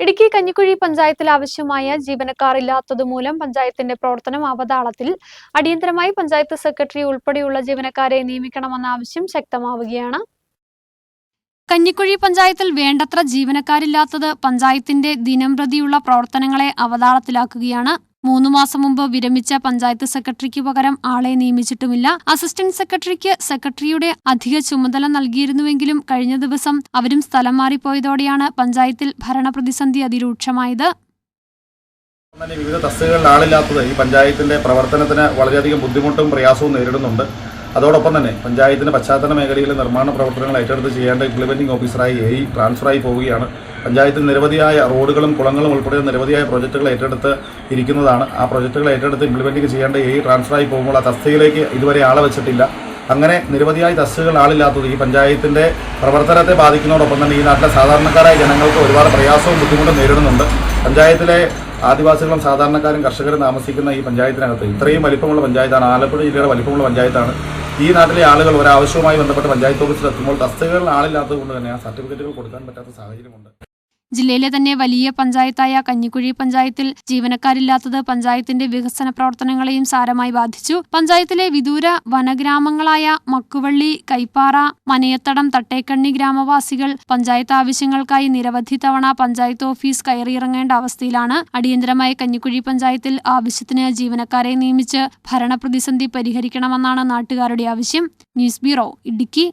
ഇടുക്കി കഞ്ഞിക്കുഴി പഞ്ചായത്തിൽ ആവശ്യമായ ജീവനക്കാർ ഇല്ലാത്തതുമൂലം പഞ്ചായത്തിന്റെ പ്രവർത്തനം അവതാളത്തിൽ അടിയന്തരമായി പഞ്ചായത്ത് സെക്രട്ടറി ഉൾപ്പെടെയുള്ള ജീവനക്കാരെ നിയമിക്കണമെന്ന ആവശ്യം ശക്തമാവുകയാണ്. കഞ്ഞിക്കുഴി പഞ്ചായത്തിൽ വേണ്ടത്ര ജീവനക്കാരില്ലാത്തത് പഞ്ചായത്തിന്റെ ദിനംപ്രതിയുള്ള പ്രവർത്തനങ്ങളെ അവതാളത്തിലാക്കുകയാണ് മൂന്ന് മാസം മുമ്പ് വിരമിച്ച പഞ്ചായത്ത് സെക്രട്ടറിക്ക് പകരം ആളെ നിയമിച്ചിട്ടുമില്ല. അസിസ്റ്റന്റ് സെക്രട്ടറിക്ക് സെക്രട്ടറിയുടെ അധിക ചുമതല നൽകിയിരുന്നുവെങ്കിലും കഴിഞ്ഞ ദിവസം അവരും സ്ഥലം മാറിപ്പോയതോടെയാണ് പഞ്ചായത്തിൽ ഭരണപ്രതിസന്ധി അതിരൂക്ഷമായത്. വിവിധ തസ്തികകളിൽ ആളില്ലാത്തത് ഈ പഞ്ചായത്തിന്റെ പ്രവർത്തനത്തിന് വളരെയധികം ബുദ്ധിമുട്ടും പ്രയാസവും നേരിടുന്നുണ്ട്. അതോടൊപ്പം തന്നെ പഞ്ചായത്തിന്റെ പശ്ചാത്തല മേഖലയിലെ നിർമ്മാണ പ്രവർത്തനങ്ങൾ ഏറ്റെടുത്ത് ചെയ്യേണ്ട ഇംപ്ലിമെന്റിംഗ് ഓഫീസറായി എ ട്രാൻസ്ഫറായി പോവുകയാണ്. പഞ്ചായത്തിൽ നിരവധിയായ റോഡുകളും കുളങ്ങളും ഉൾപ്പെടെ നിരവധിയായ പ്രോജക്റ്റുകൾ ഏറ്റെടുത്ത് ഇരിക്കുന്നതാണ്. ആ പ്രോജക്റ്റുകൾ ഏറ്റെടുത്ത് ഇംപ്ലിമെന്റിംഗ് ചെയ്യേണ്ട ഈ ട്രാൻസ്ഫറായി പോകുമ്പോൾ ആ തസ്തികയിലേക്ക് ഇതുവരെ ആളെ വെച്ചിട്ടില്ല. അങ്ങനെ നിരവധിയായ തസ്തികകൾ ആളില്ലാത്തത് ഈ പഞ്ചായത്തിന്റെ പ്രവർത്തനത്തെ ബാധിക്കുന്നതോടൊപ്പം തന്നെ ഈ നാട്ടിലെ സാധാരണക്കാരായ ജനങ്ങൾക്ക് ഒരുപാട് പ്രയാസവും ബുദ്ധിമുട്ടും നേരിടുന്നുണ്ട്. പഞ്ചായത്തിലെ ആദിവാസികളും സാധാരണക്കാരും കർഷകരും താമസിക്കുന്ന ഈ പഞ്ചായത്തിനകത്ത് ഇത്രയും വലിപ്പമുള്ള പഞ്ചായത്താണ്. ആലപ്പുഴ ജില്ലയുടെ വലിപ്പമുള്ള പഞ്ചായത്താണ്. ഈ നാട്ടിലെ ആളുകൾ ഒരാവശ്യവുമായി ബന്ധപ്പെട്ട് പഞ്ചായത്ത് ഓഫീസിൽ എത്തുമ്പോൾ തസ്തികകളിൽ ആളില്ലാത്തത് കൊണ്ട് തന്നെ ആ സർട്ടിഫിക്കറ്റുകൾ കൊടുക്കാൻ പറ്റാത്ത സാഹചര്യമുണ്ട്. ജില്ലയിലെ തന്നെ വലിയ പഞ്ചായത്തായ കഞ്ഞിക്കുഴി പഞ്ചായത്തിൽ ജീവനക്കാരില്ലാത്തത് പഞ്ചായത്തിന്റെ വികസന പ്രവർത്തനങ്ങളെയും സാരമായി ബാധിച്ചു. പഞ്ചായത്തിലെ വിദൂര വനഗ്രാമങ്ങളായ മക്കുവള്ളി കൈപ്പാറ മനയത്തടം തട്ടേക്കണ്ണി ഗ്രാമവാസികൾ പഞ്ചായത്ത് ആവശ്യങ്ങൾക്കായി നിരവധി തവണ പഞ്ചായത്ത് ഓഫീസ് കയറിയിറങ്ങേണ്ട അവസ്ഥയിലാണ്. അടിയന്തരമായി കഞ്ഞിക്കുഴി പഞ്ചായത്തിൽ ആവശ്യത്തിന് ജീവനക്കാരെ നിയമിച്ച് ഭരണപ്രതിസന്ധി പരിഹരിക്കണമെന്നാണ് നാട്ടുകാരുടെ ആവശ്യം. News bureau Idukki.